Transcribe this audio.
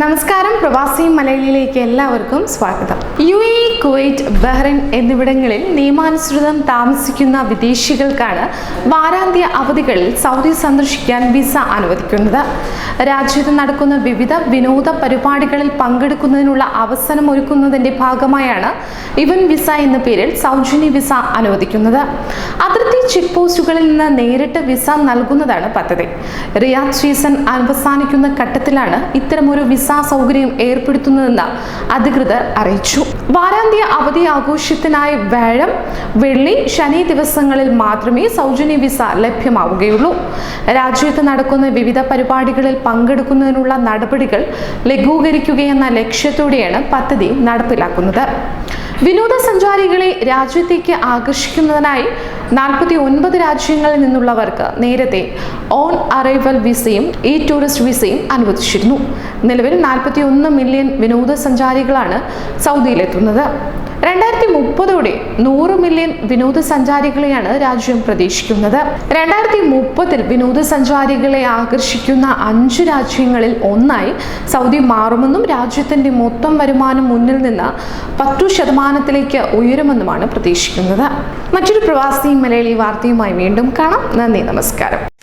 നമസ്കാരം. പ്രവാസി മലയാളിയിലേക്ക് എല്ലാവർക്കും സ്വാഗതം. യു എ കുവൈറ്റ് ബഹ്റൈൻ എന്നിവിടങ്ങളിൽ നിയമാനുസൃതം താമസിക്കുന്ന വിദേശികൾക്കാണ് വാരാന്ത്യ അവധികളിൽ സൗദി സന്ദർശിക്കാൻ വിസ അനുവദിക്കുന്നത്. രാജ്യത്ത് നടക്കുന്ന വിവിധ വിനോദ പരിപാടികളിൽ പങ്കെടുക്കുന്നതിനുള്ള അവസരം ഒരുക്കുന്നതിന്റെ ഭാഗമായാണ് ഇവൻ വിസ എന്ന പേരിൽ സൗജന്യ വിസ അനുവദിക്കുന്നത്. അതിർത്തി ചെക്ക് പോസ്റ്റുകളിൽ നിന്ന് നേരിട്ട് വിസ നൽകുന്നതാണ് പദ്ധതി. റിയാദ് സീസൺ അവസാനിക്കുന്ന ഘട്ടത്തിലാണ് ഇത്തരമൊരു വിസ സൗകര്യം ഏർപ്പെടുത്തുന്നതെന്ന് അധികൃതർ അറിയിച്ചു. വാരാന്ത്യ അവധി ആഘോഷത്തിനായി വ്യാഴം വെള്ളി ശനി ദിവസങ്ങളിൽ മാത്രമേ സൗജന്യ വിസ ലഭ്യമാവുകയുള്ളൂ. രാജ്യത്ത് നടക്കുന്ന വിവിധ പരിപാടികളിൽ പങ്കെടുക്കുന്നതിനുള്ള നടപടികൾ ലഘൂകരിക്കുകയെന്ന ലക്ഷ്യത്തോടെയാണ് പദ്ധതി നടപ്പിലാക്കുന്നത്. വിനോദസഞ്ചാരികളെ രാജ്യത്തേക്ക് ആകർഷിക്കുന്നതിനായി നാൽപ്പത്തി ഒൻപത് രാജ്യങ്ങളിൽ നിന്നുള്ളവർക്ക് നേരത്തെ ഓൺ അറൈവൽ വിസയും ഇ ടൂറിസ്റ്റ് വിസയും അനുവദിച്ചിരുന്നു. നിലവിൽ നാൽപ്പത്തി ഒന്ന് മില്യൺ വിനോദസഞ്ചാരികളാണ് സൗദിയിലെത്തുന്നത്. രണ്ടായിരത്തി മുപ്പതോടെ നൂറ് മില്യൺ വിനോദസഞ്ചാരികളെയാണ് രാജ്യം പ്രതീക്ഷിക്കുന്നത്. രണ്ടായിരത്തി മുപ്പതിൽ വിനോദസഞ്ചാരികളെ ആകർഷിക്കുന്ന അഞ്ച് രാജ്യങ്ങളിൽ ഒന്നായി സൗദി മാറുമെന്നും രാജ്യത്തിന്റെ മൊത്തം വരുമാനം മുന്നിൽ നിന്ന് പത്തു ശതമാനത്തിലേക്ക് ഉയരുമെന്നുമാണ് പ്രതീക്ഷിക്കുന്നത്. മറ്റൊരു പ്രവാസി മലയാളി വാർത്തയുമായി വീണ്ടും കാണാം. നന്ദി നമസ്കാരം.